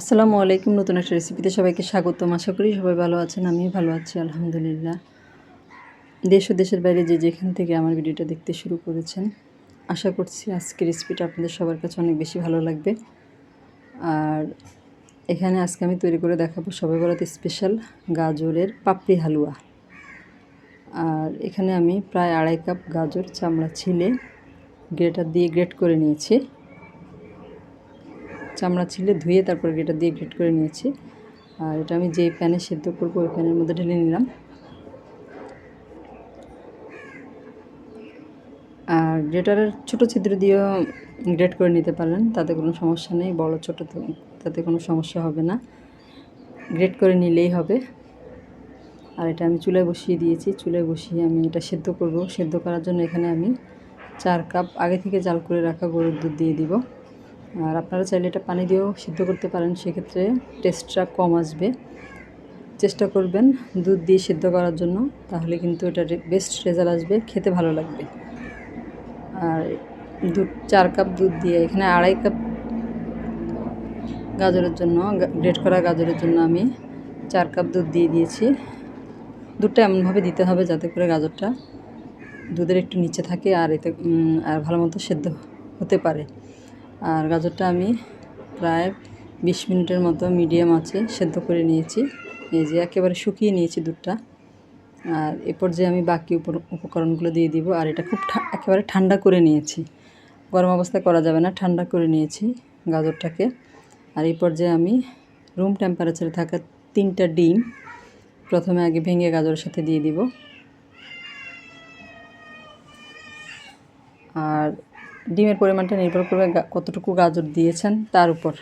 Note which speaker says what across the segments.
Speaker 1: আসসালামু আলাইকুম, নতুন একটা রেসিপিতে সবাইকে স্বাগতম। আশা করি সবাই ভালো আছেন, আমিও ভালো আছি, আলহামদুলিল্লাহ। দেশ ও দেশের বাইরে যে যেখান থেকে আমার ভিডিওটা দেখতে শুরু করেছেন, আশা করছি আজকে রেসিপিটা আপনাদের সবার কাছে অনেক বেশি ভালো লাগবে। আর এখানে আজকে আমি তৈরি করে দেখাবো সবাই বলাতে স্পেশাল গাজরের পাপড়ি হালুয়া। আর এখানে আমি প্রায় আড়াই কাপ গাজর চামড়া ছিলে, গ্রেটার দিয়ে গ্রেট করে নিয়েছি। চামড়া ছিলে ধুয়ে তারপর এটা দিয়ে গ্রেট করে নিয়েছি। আর এটা আমি যে প্যানে সেদ্ধ করব, ওই প্যানের মধ্যে ঢেলে নিলাম। আর গ্রেটারের ছোটো ছিদ্র দিয়েও গ্রেট করে নিতে পারেন তাতে কোনো সমস্যা নেই, বড় ছোটো তাতে কোনো সমস্যা হবে না। গ্রেট করে নিলেই হবে। আর এটা আমি চুলায় বসিয়ে দিয়েছি, চুলায় বসিয়ে আমি এটা সেদ্ধ করব। সেদ্ধ করার জন্য এখানে আমি চার কাপ, আগে থেকে জাল করে রাখা গরুর দুধ দিয়ে দিব। আর আপনারা চাইলে এটা পানি দিয়েও সিদ্ধ করতে পারেন, সেক্ষেত্রে টেস্টটা কম আসবে। চেষ্টা করবেন দুধ দিয়ে সিদ্ধ করার জন্য, তাহলে কিন্তু এটা বেস্ট রেজাল্ট আসবে, খেতে ভালো লাগবে। আর দুধ, চার কাপ দুধ দিয়ে, এখানে আড়াই কাপ গাজরের জন্য গ্রেট করা গাজরের জন্য আমি চার কাপ দুধ দিয়ে দিয়েছি। দুধটা এমনভাবে দিতে হবে যাতে করে গাজরটা দুধের একটু নিচে থাকে আর এতে আর ভালো মতো সেদ্ধ হতে পারে। আর গাজরটা আমি প্রায় বিশ মিনিটের মতো মিডিয়াম আছে, সেদ্ধ করে নিয়েছি। এই যে একেবারে শুকিয়ে নিয়েছি দুধটা। আর এরপর যে আমি বাকি উপকরণগুলো দিয়ে দিব। আর এটা খুব একেবারে ঠান্ডা করে নিয়েছি। গরম অবস্থায় করা যাবে না, ঠান্ডা করে নিয়েছি গাজরটাকে। আর এই পর্যায়ে আমি রুম টেম্পারেচারে থাকা তিনটা ডিম প্রথমে আগে ভেঙে গাজরের সাথে দিয়ে দিব। আর ডিমের পরিমাণটা নির্ভর করবে কতটুকু গাজর দিয়েছেন তার উপর।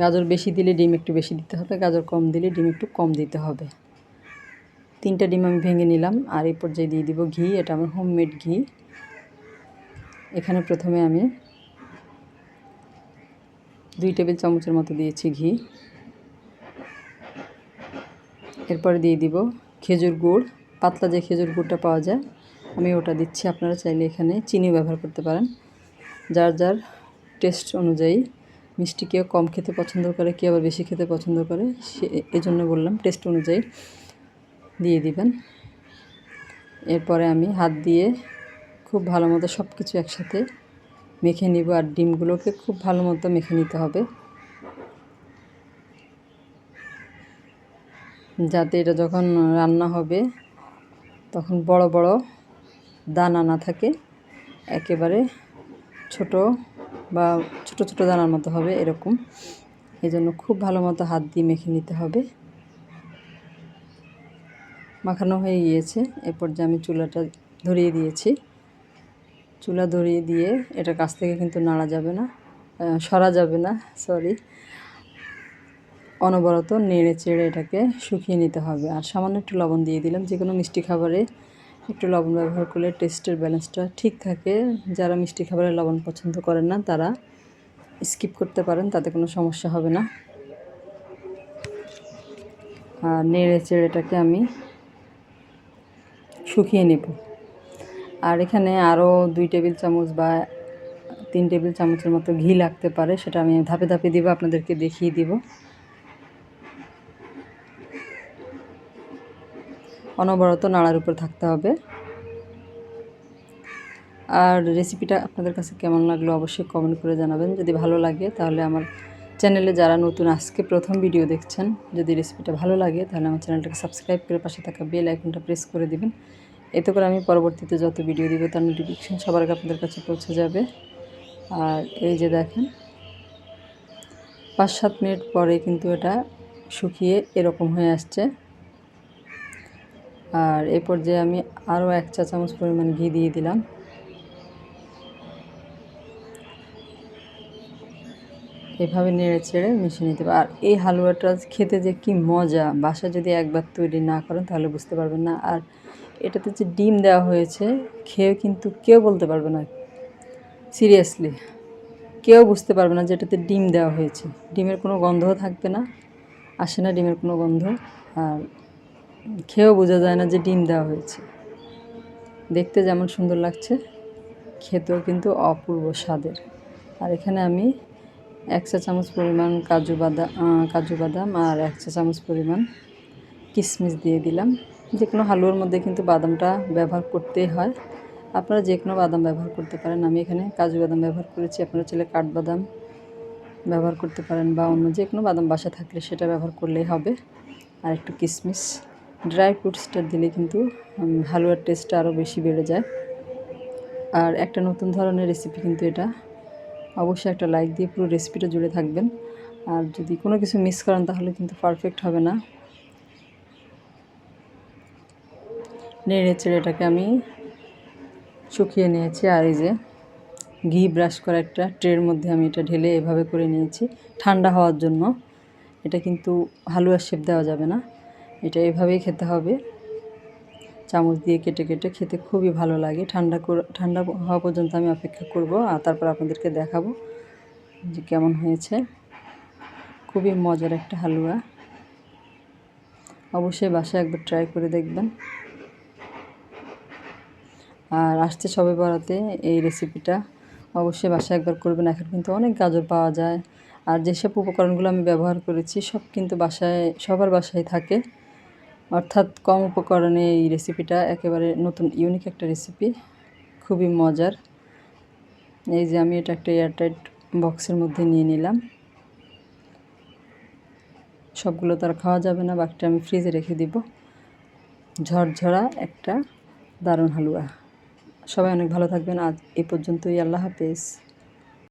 Speaker 1: গাজর বেশি দিলে ডিম একটু বেশি দিতে হবে, গাজর কম দিলে ডিম একটু কম দিতে হবে। তিনটা ডিম আমি ভেঙে নিলাম, আর এই পর্যায়ে দিয়ে দিব ঘি, এটা আমার হোমমেড ঘি। এখানে প্রথমে আমি দুই টেবিল চামচের মতো দিয়েছি ঘি। এরপরে দিয়ে দিব খেজুর গুড়, পাতলা যে খেজুর গুড়টা পাওয়া যায় আমি ওটা দিচ্ছি, আপনারা চাইলে এখানে চিনি ব্যবহার করতে পারেন। যার যার টেস্ট অনুযায়ী মিষ্টি কেউ কম খেতে পছন্দ করে, কেউ আবার বেশি খেতে পছন্দ করে, সে, এজন্য বললাম টেস্ট অনুযায়ী দিয়ে দিবেন। এরপরে আমি হাত দিয়ে খুব ভালো মতো সব কিছু একসাথে মেখে নিব আর ডিমগুলোকে খুব ভালো মতো মেখে নিতে হবে। যাতে এটা যখন রান্না হবে, তখন বড় বড় দানা না থাকে, একেবারে ছোট বা ছোট ছোট দানার মতো হবে এরকম। এই জন্য খুব ভালো মতো হাত দিয়ে মেখে নিতে হবে। মাখানো হয়ে গিয়েছে। এরপর যে আমি চুলাটা ধরিয়ে দিয়েছি, চুলা ধরিয়ে দিয়ে এটা কাছ থেকে কিন্তু নাড়া যাবে না সরা যাবে না সরি অনবরত নেড়ে চেড়ে এটাকে শুকিয়ে নিতে হবে। আর সামান্য একটু লবণ দিয়ে দিলাম যে কোনো মিষ্টি খাবারে একটু লবণ ব্যবহার করলে টেস্টের ব্যালেন্সটা ঠিক থাকে। যারা মিষ্টি খাবারে লবণ পছন্দ করেন না, তারা স্কিপ করতে পারেন, তাতে কোনো সমস্যা হবে না। আর নেড়ে চেড়েটাকে আমি শুকিয়ে নেব। আর এখানে আরও দুই টেবিল চামচ বা তিন টেবিল চামচের মতো ঘি লাগতে পারে, সেটা আমি ধাপে ধাপে দিব, আপনাদেরকে দেখিয়ে দিব। অনবরত নাড়ার উপর থাকতে হবে। আর রেসিপিটা আপনাদের কাছে কেমন লাগল অবশ্যই কমেন্ট করে জানাবেন। যদি ভালো লাগে তাহলে আমার চ্যানেলে যারা নতুন আজকে প্রথম ভিডিও দেখছেন, যদি রেসিপিটা ভালো লাগে তাহলে আমার চ্যানেলটাকে সাবস্ক্রাইব করে পাশে থাকা বেল আইকনটা প্রেস করে দিবেন। এতে করে আমি পরবর্তীতে যত ভিডিও দিব তার নোটিফিকেশান সবার আগে আপনাদের কাছে পৌঁছে যাবে। আর এই যে দেখেন, পাঁচ সাত মিনিট পরে কিন্তু এটা শুকিয়ে এরকম হয়ে আসছে। আর এই পর্যায়ে আমি আরও এক চা চামচ পরিমাণ ঘি দিয়ে দিলাম। এভাবে নেড়ে চেড়ে মিশিয়ে নিতে হবে। আর এই হালুয়াটা খেতে যে কি মজা বাসা যদি একবার তৈরি না করেন তাহলে বুঝতে পারবেন না। আর এটাতে যে ডিম দেওয়া হয়েছে খেয়ে কিন্তু কেউ বলতে পারবে না। সিরিয়াসলি, কেউ বুঝতে পারবে না যে এটাতে ডিম দেওয়া হয়েছে। ডিমের কোনো গন্ধও থাকবে না, আসে না ডিমের কোনো গন্ধ। আর খেয়েও বোঝা যায় না যে ডিম দেওয়া হয়েছে। দেখতে যেমন সুন্দর লাগছে, খেতেও কিন্তু অপূর্ব স্বাদের। আর এখানে আমি এক চা চামচ পরিমাণ কাজু বাদাম কাজু বাদাম আর এক চা চামচ পরিমাণ কিশমিশ দিয়ে দিলাম। যে কোনো হালুয়ার মধ্যে কিন্তু বাদামটা ব্যবহার করতেই হয়। আপনারা যে কোনো বাদাম ব্যবহার করতে পারেন। আমি এখানে কাজু বাদাম ব্যবহার করেছি। আপনারা চাইলে কাঠবাদাম ব্যবহার করতে পারেন বা অন্য যে কোনো বাদাম বাসা থাকলে সেটা ব্যবহার করলেই হবে। আর একটু কিশমিশ ড্রাই ফ্রুটসটা দিলে কিন্তু হালুয়ার টেস্টটা আরও বেশি বেড়ে যায়। আর একটা নতুন ধরনের রেসিপি কিন্তু এটা। অবশ্যই একটা লাইক দিয়ে পুরো রেসিপিটা জুড়ে থাকবেন। আর যদি কোনো কিছু মিস করেন, তাহলে কিন্তু পারফেক্ট হবে না। নেড়ে চেড়ে এটাকে আমি শুকিয়ে নিয়েছি, আর এই যে ঘি ব্রাশ করা একটা ট্রের মধ্যে আমি এটা ঢেলে এভাবে করে নিয়েছি, ঠান্ডা হওয়ার জন্য। এটা কিন্তু হালুয়ার শেপ দেওয়া যাবে না। এটা এভাবেই খেতে হবে। চামচ দিয়ে কেটে কেটে খেতে খুবই ভালো লাগে। ঠান্ডা ঠান্ডা হওয়া পর্যন্ত আমি অপেক্ষা করব আর তারপর আপনাদেরকে দেখাবো যে কেমন হয়েছে। খুবই মজার একটা হালুয়া। অবশ্যই বাসায় একবার ট্রাই করে দেখবেন। আর আসছে সবে বরাতে এই রেসিপিটা। অবশ্যই বাসায় একবার করবেন। এখন কিন্তু অনেক গাজর পাওয়া যায়। আর যেসব উপকরণগুলো আমি ব্যবহার করেছি সব কিন্তু বাসায়, সবার বাসায় থাকে। অর্থাৎ কম উপকরণে এই রেসিপিটা একেবারে নতুন ইউনিক একটা রেসিপি খুবই মজার। এই যে আমি এটা একটা এয়ারটাইট বক্সের মধ্যে নিয়ে নিলাম। সবগুলো তো আর খাওয়া যাবে না, বাকিটা আমি ফ্রিজে রেখে দিব। ঝরঝরা একটা দারুণ হালুয়া। সবাই অনেক ভালো থাকবেন। আজ এই পর্যন্তই। আল্লাহ হাফেজ।